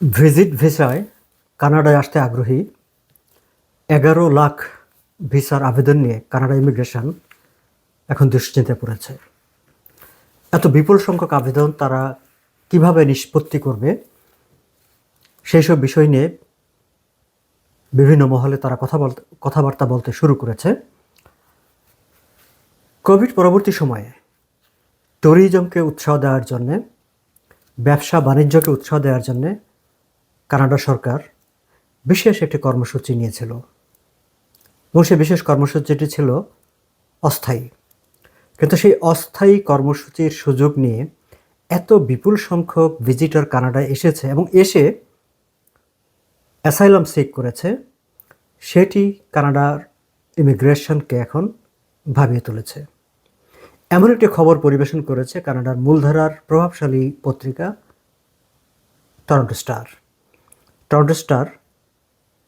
Visit ভিসায় কানাডায় আসতে আগ্রহী এগারো লাখ ভিসার আবেদন নিয়ে কানাডা ইমিগ্রেশন এখন দুশ্চিন্তে পড়েছে। এত বিপুল সংখ্যক আবেদন তারা কীভাবে নিষ্পত্তি করবে সেই সব বিষয় নিয়ে বিভিন্ন মহলে তারা কথা বলতে কথাবার্তা বলতে শুরু করেছে। কোভিড পরবর্তী সময়ে ট্যুরিজমকে উৎসাহ দেওয়ার জন্যে ব্যবসা বাণিজ্যকে উৎসাহ দেওয়ার জন্যে কানাডা সরকার বিশেষ একটি কর্মসূচি নিয়েছিল। এবং সেই বিশেষ কর্মসূচিটি ছিল অস্থায়ী। কিন্তু সেই অস্থায়ী কর্মসূচির সুযোগ নিয়ে এত বিপুল সংখ্যক ভিজিটর কানাডায় এসেছে এবং এসে অ্যাসাইলাম সিক করেছে, সেটি কানাডার ইমিগ্রেশনকে এখন ভাবিয়ে তুলেছে। এমন একটি খবর পরিবেশন করেছে কানাডার মূলধারার প্রভাবশালী পত্রিকা Toronto star. Toronto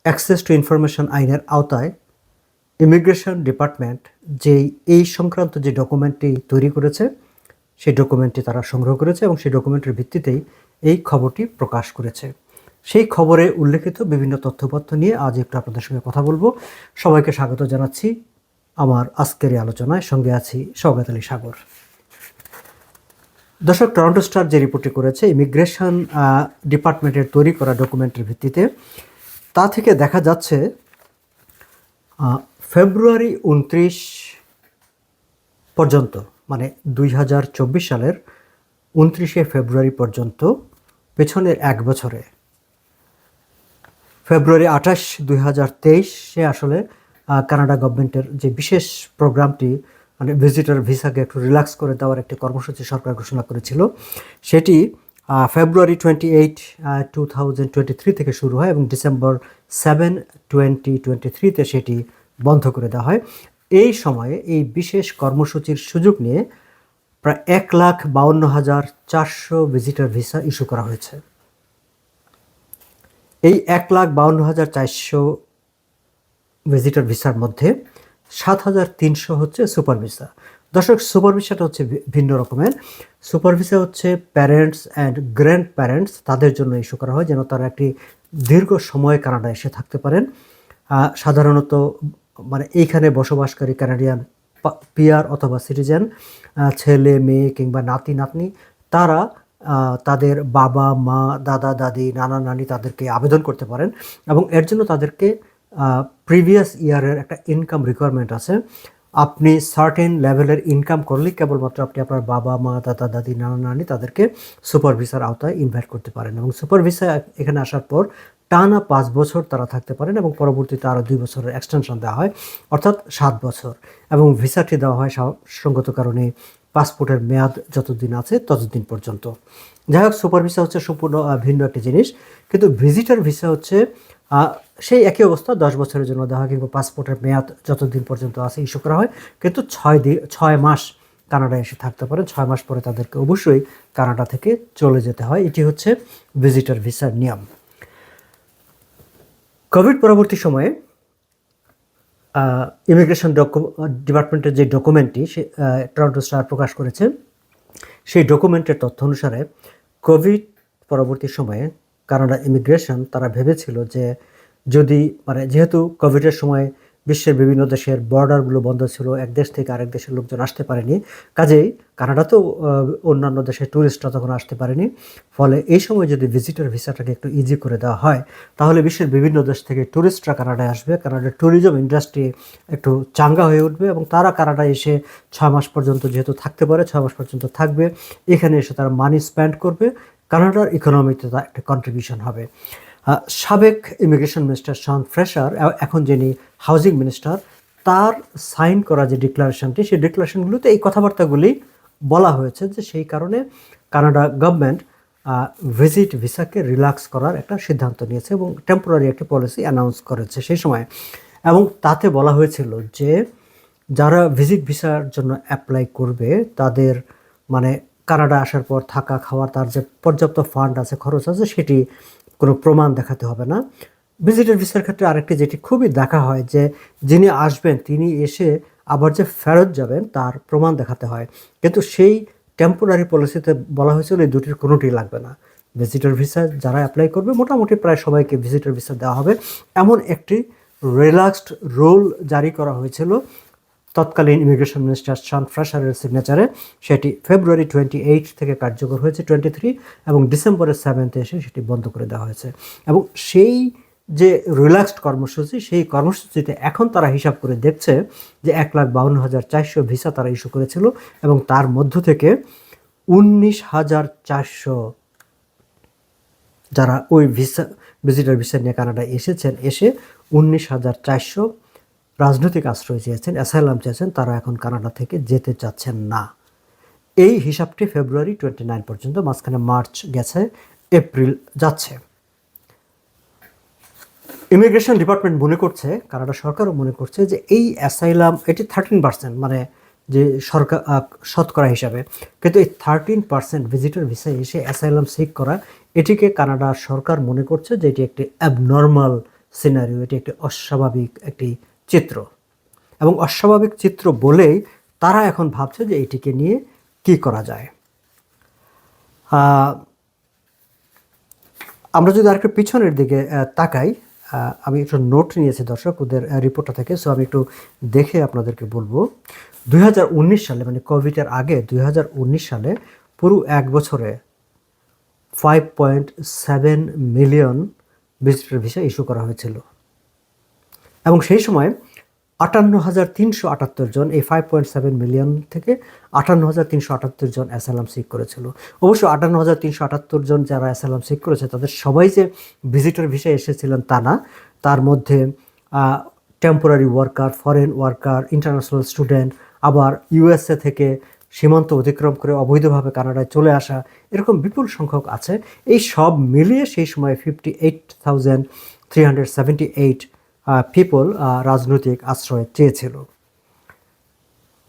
access to information আইনের আওতায় ইমিগ্রেশন ডিপার্টমেন্ট যেই এই সংক্রান্ত যে ডকুমেন্টটি তৈরি করেছে, সেই ডকুমেন্টটি তারা সংগ্রহ করেছে এবং সেই ডকুমেন্টের ভিত্তিতেই এই খবরটি প্রকাশ করেছে। সেই খবরে উল্লেখিত বিভিন্ন তথ্যপত্র নিয়ে আজ একটু আপনাদের সঙ্গে কথা বলব। সবাইকে স্বাগত জানাচ্ছি। আমার আজকের এই আলোচনায় সঙ্গে আছি সৌগাত আলী সাগর। দর্শক টরন্টো স্টার যে রিপোর্টটি করেছে ইমিগ্রেশন ডিপার্টমেন্টের তৈরি করা ডকুমেন্টের ভিত্তিতে, তা থেকে দেখা যাচ্ছে ফেব্রুয়ারি উনত্রিশ পর্যন্ত মানে দুই হাজার চব্বিশ সালের উনত্রিশে ফেব্রুয়ারি পর্যন্ত, পেছনের এক বছরে। ফেব্রুয়ারি আঠাশ, দুই হাজার তেইশে আসলে কানাডা গভর্নমেন্টের যে বিশেষ প্রোগ্রামটি মানে ভিজিটার ভিসাকে একটু রিল্যাক্স করে দেওয়ার একটি কর্মসূচি সরকার ঘোষণা করেছিল। সেটি February twenty eight two thousand twenty three থেকে শুরু হয় এবং ডিসেম্বর সেভেন টোয়েন্টি টোয়েন্টি থ্রিতে সেটি বন্ধ করে দেওয়া হয়। এই সময়ে এই বিশেষ কর্মসূচির সুযোগ নিয়ে প্রায় এক লাখ বাউন্ন হাজার চারশো ভিজিটার ভিসা ইস্যু করা হয়েছে। এই এক লাখ বাউন্ন হাজার চারশো ভিজিটার ভিসার মধ্যে সাত হাজার তিনশো হচ্ছে সুপার ভিসা। দর্শক, সুপার ভিসাটা হচ্ছে ভিন্ন রকমের। সুপার ভিসা হচ্ছে প্যারেন্টস অ্যান্ড গ্র্যান্ড প্যারেন্টস, তাদের জন্য ইস্যু করা হয় যেন তারা একটি দীর্ঘ সময় কানাডা এসে থাকতে পারেন। সাধারণত মানে এইখানে বসবাসকারী কানাডিয়ান পিয়ার অথবা সিটিজেন ছেলে, মেয়ে কিংবা নাতি, নাতনি, তারা তাদের বাবা, মা, দাদা, দাদি, নানা, নানি তাদেরকে আবেদন করতে পারেন এবং এর জন্য তাদেরকে প্রিভিয়াস ইয়ারের একটা ইনকাম রিকোয়ারমেন্ট আছে। আপনি সার্টেন লেভেলের ইনকাম করলেই কেবলমাত্র আপনি আপনার বাবা, মা, দাদা, দাদি, নানা, নানি তাদেরকে সুপার ভিসার আওতায় ইনভাইট করতে পারেন এবং সুপার ভিসা এখানে আসার পর টানা পাঁচ বছর তারা থাকতে পারেন এবং পরবর্তীতে আরও দুই বছরের এক্সটেনশন দেওয়া হয়, অর্থাৎ সাত বছর এবং ভিসাটি দেওয়া হয় সঙ্গত কারণে পাসপোর্টের মেয়াদ যতদিন আছে ততদিন পর্যন্ত। যাই হোক সুপার ভিসা হচ্ছে সম্পূর্ণ ভিন্ন একটি জিনিস। কিন্তু ভিজিটার ভিসা হচ্ছে সেই একই অবস্থা, দশ বছরের জন্য দেওয়া হয় কিংবা পাসপোর্টের মেয়াদ যতদিন পর্যন্ত আছে ইস্যু করা হয়। কিন্তু ছয় দিন ছয় মাস কানাডায় এসে থাকতে পারেন ছয় মাস পরে তাদেরকে অবশ্যই কানাডা থেকে চলে যেতে হয়। এটি হচ্ছে ভিজিটার ভিসার নিয়ম। কোভিড পরবর্তী সময়ে ইমিগ্রেশন ডিপার্টমেন্টের যে ডকুমেন্টটি সে টরন্টো স্টার প্রকাশ করেছে, সেই ডকুমেন্টের তথ্য অনুসারে কোভিড পরবর্তী সময়ে কানাডা ইমিগ্রেশন তারা ভেবেছিল যে যদি মানে যেহেতু কোভিডের সময় বিশ্বের বিভিন্ন দেশের বর্ডারগুলো বন্ধ ছিল, এক দেশ থেকে আরেক দেশের লোকজন আসতে পারেনি। কাজেই কানাডাতেও অন্যান্য দেশের ট্যুরিস্টরা তখন আসতে পারেনি। ফলে এই সময় যদি ভিজিটর ভিসাটাকে একটু ইজি করে দেওয়া হয়, তাহলে বিশ্বের বিভিন্ন দেশ থেকে ট্যুরিস্টরা কানাডায় আসবে। কানাডার ট্যুরিজম ইন্ডাস্ট্রি একটু চাঙ্গা হয়ে উঠবে এবং তারা কানাডায় এসে ছয় মাস পর্যন্ত যেহেতু থাকতে পারে, ছয় মাস পর্যন্ত থাকবে। এখানে এসে তারা মানি স্পেন্ড করবে। কানাডার ইকোনমিতে তা একটা কন্ট্রিবিউশন হবে। সাবেক ইমিগ্রেশন মিনিস্টার শন ফ্রেশার এখন যিনি হাউজিং মিনিস্টার, তার সাইন করা যে ডিক্লারেশনটি, সেই ডিক্লারেশনগুলোতে এই কথাবার্তাগুলি বলা হয়েছে যে সেই কারণে কানাডা গভর্নমেন্ট ভিজিট ভিসাকে রিল্যাক্স করার একটা সিদ্ধান্ত নিয়েছে এবং টেম্পোরারি একটি পলিসি অ্যানাউন্স করেছে সেই সময়। এবং তাতে বলা হয়েছিল যে যারা ভিজিট ভিসার জন্য অ্যাপ্লাই করবে, তাদের মানে কানাডা আসার পর থাকা খাওয়ার তার যে পর্যাপ্ত ফান্ড আছে, খরচ আছে, সেটি কোনো প্রমাণ দেখাতে হবে না। ভিজিটার ভিসার ক্ষেত্রে আরেকটি যেটি খুবই দেখা হয় যে, যিনি আসবেন, তিনি এসে আবার যে ফেরত যাবেন, তার প্রমাণ দেখাতে হয়। কিন্তু সেই টেম্পোরারি পলিসিতে বলা হয়েছিল এই দুটির কোনোটি লাগবে না। ভিজিটর ভিসা যারা অ্যাপ্লাই করবে, মোটামুটি প্রায় সবাইকে ভিজিটর ভিসা দেওয়া হবে। এমন একটি রিল্যাক্সড রুল জারি করা হয়েছিল তৎকালীন ইমিগ্রেশন মিনিস্টার শান ফ্রাশারের সিগনেচারে সেটি ফেব্রুয়ারি টোয়েন্টি এইট থেকে কার্যকর হয়েছে টোয়েন্টি থ্রি এবং ডিসেম্বরের সেভেন্থে এসে সেটি বন্ধ করে দেওয়া হয়েছে। এবং সেই যে রিল্যাক্সড কর্মসূচি, সেই কর্মসূচিতে এখন তারা হিসাব করে দেখছে যে এক লাখ বাউন্ন হাজার চারশো ভিসা তারা ইস্যু করেছিল এবং তার মধ্য থেকে উনিশ হাজার চারশো যারা ওই ভিসা ভিজিটার ভিসা নিয়ে কানাডায় এসেছেন, এসে উনিশ হাজার চারশো রাজনৈতিক আশ্রয় চেয়েছেন, অ্যাসাইলাম চেয়েছেন, তারা এখন কানাডা থেকে যেতে চাচ্ছেন না। এই হিসাবটি ফেব্রুয়ারি টোয়েন্টি নাইন পর্যন্ত, মাঝখানে মার্চ গেছে, এপ্রিল যাচ্ছে। ইমিগ্রেশন ডিপার্টমেন্ট মনে করছে, কানাডা সরকারও মনে করছে যে এই অ্যাসাইলাম, এটি থার্টিন পার্সেন্ট মানে যে সরকার শতকরা হিসাবে, কিন্তু এই থার্টিন পার্সেন্ট ভিজিটর ভিসা এসে অ্যাসাইলাম সিক করা, এটিকে কানাডার সরকার মনে করছে যে এটি একটি অ্যাবনর্মাল সিনারিও এটি একটি অস্বাভাবিক, একটি চিত্র। এবং অস্বাভাবিক চিত্র বলেই তারা এখন ভাবছে যে এটিকে নিয়ে কি করা যায়। আমরা যদি আরেকটু পিছনের দিকে তাকাই আমি একটু নোট নিয়েছি দর্শক, ওদের রিপোর্টটা থেকে, সো আমি একটু দেখে আপনাদেরকে বলব। দুই হাজার উনিশ সালে মানে কোভিডের আগে দুই হাজার উনিশ সালে পুরো এক বছরে five point seven million visitor visa issue করা হয়েছিল। এবং সেই সময় আটান্ন হাজার তিনশো আটাত্তর জন এই ফাইভ পয়েন্ট সেভেন মিলিয়ন থেকে আটান্ন হাজার তিনশো আটাত্তর জন অ্যাসালাম সিক করেছিল। অবশ্য আটান্ন হাজার তিনশো আটাত্তর জন যারা অ্যাসালাম সিক করেছে, তাদের সবাই যে ভিজিটর ভিসায় এসেছিলেন তা না। তার মধ্যে temporary worker foreign worker international student আবার ইউএসএ থেকে সীমান্ত অতিক্রম করে অবৈধভাবে কানাডায় চলে আসা, এরকম বিপুল সংখ্যক আছে। এই সব মিলিয়ে সেই সময় fifty eight thousand three hundred seventy eight people রাজনৈতিক আশ্রয় চেয়েছিল।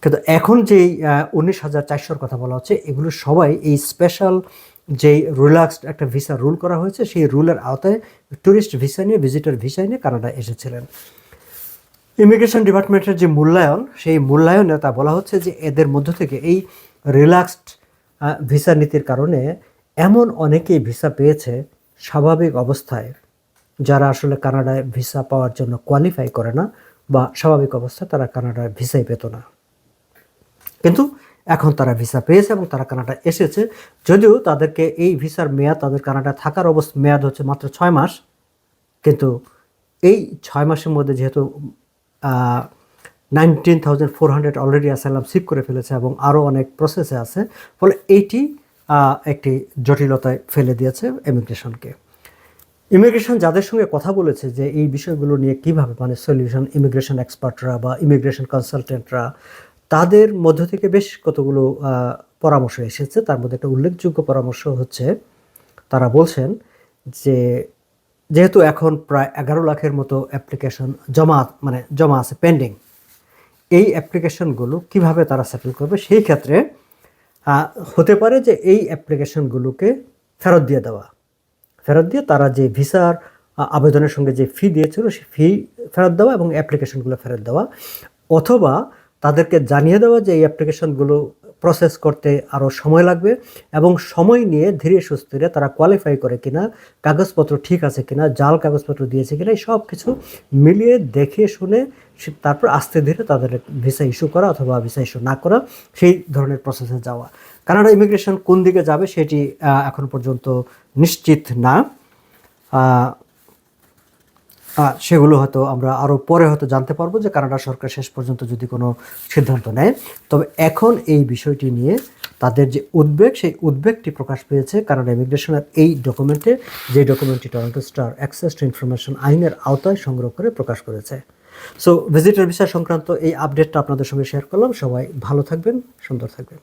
কিন্তু এখন যেই উনিশ হাজার চারশোর কথা বলা হচ্ছে, এগুলো সবাই এই স্পেশাল যেই রিল্যাক্সড একটা ভিসা রুল করা হয়েছে, সেই রুলের আওতায় ট্যুরিস্ট ভিসা নিয়ে ভিজিটর ভিসা নিয়ে কানাডা এসেছিলেন। ইমিগ্রেশন ডিপার্টমেন্টের যে মূল্যায়ন, সেই মূল্যায়নে তা বলা হচ্ছে যে এদের মধ্য থেকে এই রিল্যাক্সড ভিসা নীতির কারণে এমন অনেকেই ভিসা পেয়েছে স্বাভাবিক অবস্থায়। যারা আসলে কানাডায় ভিসা পাওয়ার জন্য কোয়ালিফাই করে না বা স্বাভাবিক অবস্থায় তারা কানাডায় ভিসাই পেত না। কিন্তু এখন তারা ভিসা পেয়েছে এবং তারা কানাডা এসেছে। যদিও তাদেরকে এই ভিসার মেয়াদ, তাদের কানাডা থাকার অবস্থা, মেয়াদ হচ্ছে মাত্র ছয় মাস। কিন্তু এই ছয় মাসের মধ্যে যেহেতু nineteen thousand four hundred already asylum seek করে ফেলেছে এবং আরও অনেক প্রসেসে আছে, ফলে এইটি একটি জটিলতায় ফেলে দিয়েছে ইমিগ্রেশনকে ইমিগ্রেশন যাদের সঙ্গে কথা বলেছে যে এই বিষয়গুলো নিয়ে কীভাবে মানে সলিউশন ইমিগ্রেশন এক্সপার্টরা বা ইমিগ্রেশন কনসালটেন্টরা তাদের মধ্য থেকে বেশ কতগুলো পরামর্শ এসেছে। তার মধ্যে একটা উল্লেখযোগ্য পরামর্শ হচ্ছে, তারা বলছেন যে যেহেতু এখন প্রায় এগারো লাখের মতো অ্যাপ্লিকেশন জমা মানে জমা আছে পেন্ডিং এই অ্যাপ্লিকেশনগুলো কীভাবে তারা সেটেল করবে? সেই ক্ষেত্রে হতে পারে যে এই অ্যাপ্লিকেশনগুলোকে ফেরত দিয়ে দেওয়া। ফেরত দিয়ে তারা যে ভিসার আবেদনের সঙ্গে যে ফি দিয়েছিল সেই ফি ফেরত দেওয়া এবং অ্যাপ্লিকেশনগুলো ফেরত দেওয়া, অথবা তাদেরকে জানিয়ে দেওয়া যে এই অ্যাপ্লিকেশনগুলো প্রসেস করতে আরও সময় লাগবে এবং সময় নিয়ে ধীরে সুস্থিরে তারা কোয়ালিফাই করে কিনা, কাগজপত্র ঠিক আছে কিনা, জাল কাগজপত্র দিয়েছে কিনা, এই সব কিছু মিলিয়ে দেখে শুনে তারপর আস্তে ধীরে তাদের ভিসা ইস্যু করা অথবা ভিসা ইস্যু না করা, সেই ধরনের প্রসেসে যাওয়া। কানাডা ইমিগ্রেশন কোন দিকে যাবে সেটি এখন পর্যন্ত নিশ্চিত না। সেগুলো হয়তো আমরা আরও পরে হয়তো জানতে পারব যে কানাডা সরকার শেষ পর্যন্ত যদি কোনো সিদ্ধান্ত নেয়। তবে এখন এই বিষয়টি নিয়ে তাদের যে উদ্বেগ, সেই উদ্বেগটি প্রকাশ পেয়েছে কানাডা ইমিগ্রেশনের এই ডকুমেন্টে যে ডকুমেন্টটি Toronto star access to information আইনের আওতায় সংগ্রহ করে প্রকাশ করেছে। সো ভিজিটর ভিসা সংক্রান্ত এই আপডেটটা আপনাদের সঙ্গে শেয়ার করলাম। সবাই ভালো থাকবেন, সুন্দর থাকবেন।